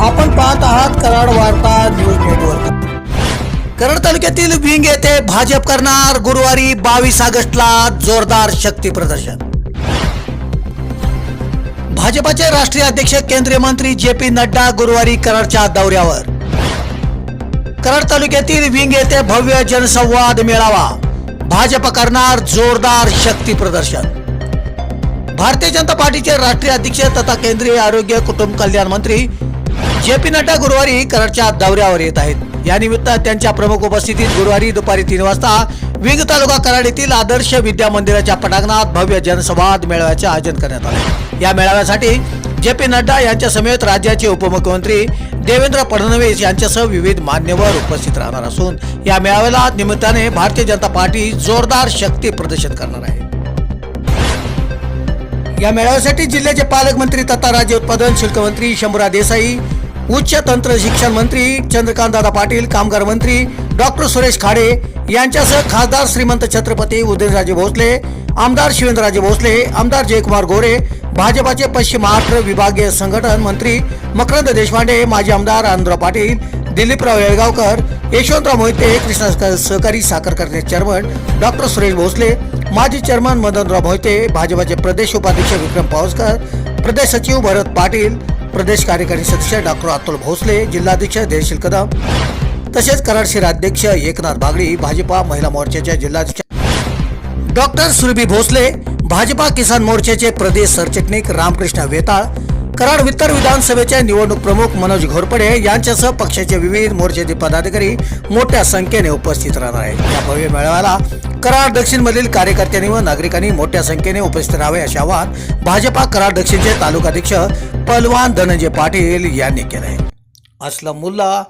आपण पाहत आहात कराड वार्ता न्यूज नेटवर्क. कराड तालुक्यातील विंग येथे भाजप करणार गुरुवारी बावीस ऑगस्टला जोरदार शक्ती प्रदर्शन. भाजपाचे राष्ट्रीय अध्यक्ष केंद्रीय मंत्री जे पी नड्डा गुरुवारी कराडच्या दौऱ्यावर. कराड तालुक्यातील विंग येथे भव्य जनसंवाद मेळावा. भाजप करणार जोरदार शक्ती प्रदर्शन. भारतीय जनता पार्टीचे राष्ट्रीय अध्यक्ष तथा केंद्रीय आरोग्य कुटुंब कल्याण मंत्री जे पी नड्डा गुरुवारी कराडच्या दौऱ्यावर येत आहेत. या निमित्त त्यांच्या प्रमुख उपस्थितीत गुरुवारी दुपारी तीन वाजता विग तालुका कराड येथील आदर्श विद्या मंदिराच्या पटांगणात भव्य जनसंवाद मेळाव्याचे आयोजन करण्यात आले. या मेळाव्यासाठी जे पी नड्डा यांच्या समेत राज्याचे उपमुख्यमंत्री देवेंद्र फडणवीस यांच्यासह विविध मान्यवर उपस्थित राहणार असून या मेळाव्याला निमित्ताने भारतीय जनता पार्टी जोरदार शक्ती प्रदर्शन करणार आहे. या मेळाव्यासाठी जिल्ह्याचे पालकमंत्री तथा राज्य उत्पादन शुल्क मंत्री शंभूराज देसाई उच्च तंत्र शिक्षण मंत्री चंद्रकांत दादा पाटील कामगार मंत्री डॉक्टर सुरेश खाडे यांच्यासह खासदार श्रीमंत छत्रपती उदयनराजे भोसले आमदार शिवेंद्रराजे भोसले आमदार जयकुमार गोरे भाजपाचे पश्चिम महाराष्ट्र विभागीय संघटन मंत्री मकरंद देशपांडे माजी आमदार आनंदराव पाटील दिलीपराव येळगावकर यशवंतराव मोहिते कृष्णा सहकारी साखर करणे चेअरमन डॉक्टर सुरेश भोसले माजी चेअरमन मदनराव मोहिते भाजपाचे प्रदेश उपाध्यक्ष विक्रम पावसकर प्रदेश सचिव भरत पाटील प्रदेश कार्यकारी सदस्य डॉक्टर अतुल भोसले जिल्हाध्यक्ष देशील कदम तसेच कराड शहराध्यक्ष एकनाथ बागडी भाजपा महिला मोर्चाच्या जिल्हाध्यक्ष डॉक्टर सुरभी भोसले भाजपा किसान मोर्चाचे प्रदेश सरचिटणीस रामकृष्ण वेताळ कराड उत्तर विधानसभेचे निवडणूक प्रमुख मनोज घोरपडे यांच्यासह पक्षाचे विविध मोर्चाचे पदाधिकारी मोठ्या संख्येने उपस्थित राहणार आहेत. या भव्य मेळाव्याला कराड दक्षिण मधील कार्यकर्त्यांनी व नागरिकांनी मोठ्या संख्येने उपस्थित राहावे असे आवाहन भाजपा कराड दक्षिणचे तालुकाध्यक्ष पलवान धनंजय पाटील यांनी केले. आहे असलम मुल्ला